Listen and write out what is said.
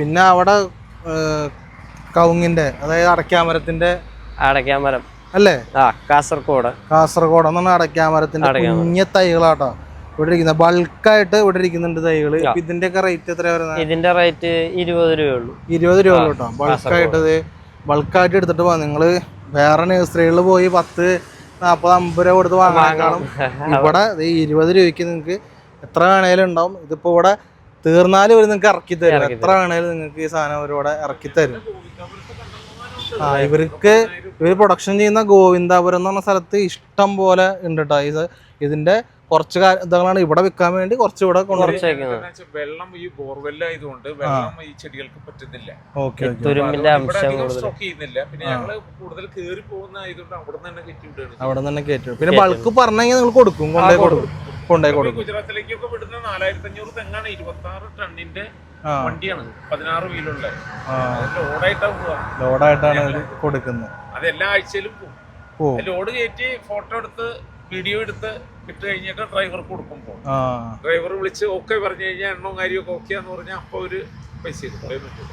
പിന്നെ അവിടെ കവുങ്ങിന്റെ അതായത് അടയ്ക്കാമരത്തിന്റെ അടക്കാമരം അല്ലേ? ആ കാസർഗോഡ് കാസർഗോഡ് എന്നാണ് അടയ്ക്കാമരത്തിന്റെ അടയ്ക്കാമരം. കുഞ്ഞ തൈകളാട്ടോ. ഇവിടെ ഇരിക്കുന്ന ബൾക്കായിട്ട് ഇവിടെ ഇരിക്കുന്നുണ്ട് തൈകൾ. ഇതിന്റെ ഒക്കെ റേറ്റ് എത്ര വരുന്നത്? ഇതിന്റെ റേറ്റ് ഇരുപത് രൂപയുള്ളൂ ഇരുപത് രൂപ കേട്ടോ ബൾക്കായിട്ട് ബൾക്കായിട്ട് എടുത്തിട്ട് പോകാം നിങ്ങൾ വേറെ നഴ്സറികളിൽ പോയി പത്ത് നാൽപ്പത് അമ്പത് രൂപ കൊടുത്ത് വാങ്ങാനും ഇവിടെ ദേ ഇരുപത് രൂപയ്ക്ക് നിങ്ങൾക്ക് എത്ര വേണേലും ഉണ്ടാവും. ഇതിപ്പോ ഇവിടെ തീർന്നാലും ഇവർ നിങ്ങൾക്ക് ഇറക്കി തരും. എത്ര വേണേലും നിങ്ങൾക്ക് ഈ സാധനം അവരോടെ ഇറക്കി തരും. ആ ഇവർക്ക് ഇവർ പ്രൊഡക്ഷൻ ചെയ്യുന്ന ഗോവിന്ദാപുരം എന്ന് പറഞ്ഞ സ്ഥലത്ത് ഇഷ്ടം പോലെ ഉണ്ട് കേട്ടോ ഇത് ഇതിന്റെ കുറച്ച് ഇതാണ് ഇതങ്ങളാണ് ഇവിടെ വിൽക്കാൻ വേണ്ടി കുറച്ച് ഇവിടെ വെള്ളം ഈ ബോർവെൽ ആയതുകൊണ്ട് വെള്ളം ഈ ചെടികൾക്ക് പറ്റുന്നില്ല. സ്റ്റോക്ക് ചെയ്യുന്നില്ല. പിന്നെ ഞങ്ങൾ കൂടുതൽ കേറി പോകുന്ന ആയതുകൊണ്ട് അവിടെ തന്നെ കയറ്റി അവിടെ തന്നെ കയറ്റും പിന്നെ ബൾക്ക് പറഞ്ഞെങ്കിൽ നിങ്ങൾ കൊടുക്കും കൊണ്ടുപോയി കൊടുക്കും. കൊണ്ടുപോയി ഈ കൊടുക്കും. ഗുജറാത്തിലേക്കൊക്കെ വിടുന്ന നാലായിരത്തി അഞ്ഞൂറ് തെങ്ങാണ്. ഇരുപത്തി ആറ് ടണ്ണിന്റെ വണ്ടിയാണ്. പതിനാറ് വീലുള്ള. ലോഡായിട്ടാണ് പോവാ. ലോഡായിട്ടാണ് കൊടുക്കുന്നത്. അത് എല്ലാ ആഴ്ചയിലും പോകും ലോഡ് കയറ്റി ഫോട്ടോ എടുത്ത് വീഡിയോ എടുത്ത് ഇട്ട് കഴിഞ്ഞിട്ട് ഡ്രൈവർക്ക് കൊടുക്കുമ്പോൾ ഡ്രൈവർ വിളിച്ച് ഓക്കെ പറഞ്ഞു കഴിഞ്ഞാൽ എണ്ണവും കാര്യമൊക്കെ ഓക്കെ എന്ന് പറഞ്ഞാൽ അപ്പോൾ ഒരു പൈസ പേയ്മെന്റ്